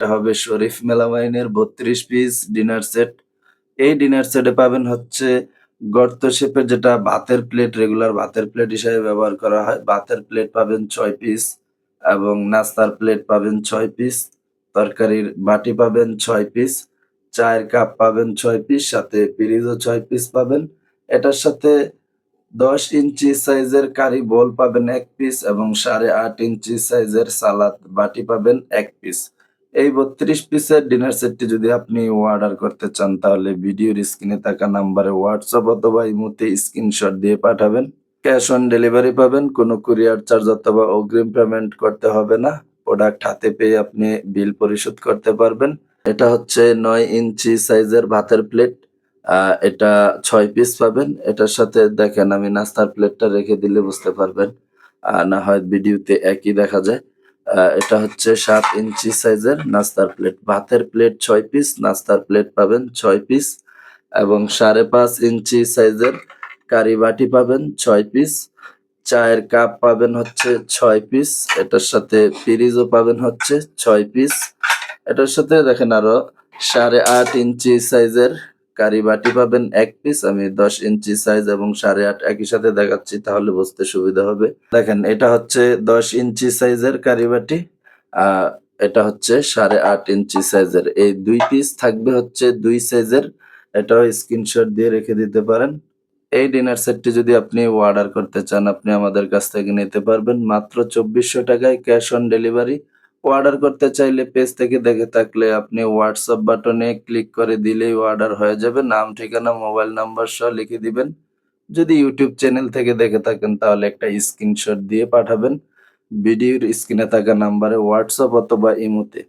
এটা হবে শরীফ মেলামাইনের বত্রিশ পিস ডিনার সেট এই ডিনার সেটে পাবেন হচ্ছে গর্ত শেপের যেটা ভাতের প্লেট রেগুলার ভাতের প্লেট হিসেবে ব্যবহার করা হয়। ভাতের প্লেট পাবেন ছয় পিস এবং নাস্তার প্লেট পাবেন ছয় পিস তরকারির বাটি পাবেন ছয় পিস চায়ের কাপ পাবেন ছয় পিস সাথে পিরিজও ছয় পিস পাবেন। এটার সাথে দশ ইঞ্চি সাইজের কারি বোল পাবেন এক পিস এবং সাড়ে আট ইঞ্চি সাইজের সালাদ বাটি পাবেন এক পিস এই বত্রিশ পিসের ডিনার সেটটি যদি আপনি অর্ডার করতে চান, তাহলে ভিডিওর স্ক্রিনে থাকা নাম্বারে হোয়াটসঅ্যাপ অথবা ইমোতে স্ক্রিনশট দিয়ে পাঠাবেন। ক্যাশ অন ডেলিভারি পাবেন, কোনো কুরিয়ার চার্জ অথবা অগ্রিম পেমেন্ট করতে হবে না। প্রোডাক্ট হাতে পেয়ে আপনি বিল পরিশোধ করতে পারবেন। এটা হচ্ছে নয় ইঞ্চি সাইজের ভাতের প্লেট এটা ছয় পিস পাবেন। এটার সাথে দেখেন আমি নাস্তার প্লেটটা রেখে দিলে বুঝতে পারবেন। না হয় ভিডিওতে একই দেখা যায়। এটা হচ্ছে সাত ইঞ্চি সাইজের নাস্তার প্লেট। ভাতের প্লেট ছয় পিস, নাস্তার প্লেট পাবেন ছয় পিস এবং সাড়ে পাঁচ ইঞ্চি সাইজের কারি বাটি পাবেন ছয় পিস। চায়ের কাপ পাবেন হচ্ছে ছয় পিস, এটার সাথে ফ্রিজও পাবেন হচ্ছে ছয় পিস। এটার সাথে দেখেন আরও সাড়ে আট ইঞ্চি সাইজের কারি বাটি পাবেন এক পিস আমি দশ ইঞ্চি সাইজ এবং সাড়ে আট একই সাথে দেখাচ্ছি, তাহলে বুঝতে সুবিধা হবে। দেখেন, এটা হচ্ছে দশ ইঞ্চি সাইজের কারি বাটি এটা হচ্ছে সাড়ে আট ইঞ্চি সাইজের এই দুই পিস থাকবে হচ্ছে দুই সাইজের এটাও স্ক্রিনশট দিয়ে রেখে দিতে পারেন। এই ডিনার সেটটি যদি আপনি অর্ডার করতে চান, আপনি আমাদের কাছ থেকে নিতে পারবেন। মাত্র চব্বিশশো টাকায় ক্যাশ অন ডেলিভারি অর্ডার করতে চাইলে পেজ থেকে দেখে থাকলে আপনি হোয়াটসঅ্যাপ বাটনে ক্লিক করে দিলেই অর্ডার হয়ে যাবে। নাম, ঠিকানা মোবাইল নাম্বার সহ লিখে দিবেন। যদি ইউটিউব চ্যানেল থেকে দেখে থাকেন, তাহলে একটা স্ক্রিনশট দিয়ে পাঠাবেন। ভিডিওর স্ক্রিনে থাকা নাম্বারে হোয়াটসঅ্যাপ অথবা ইমোতে।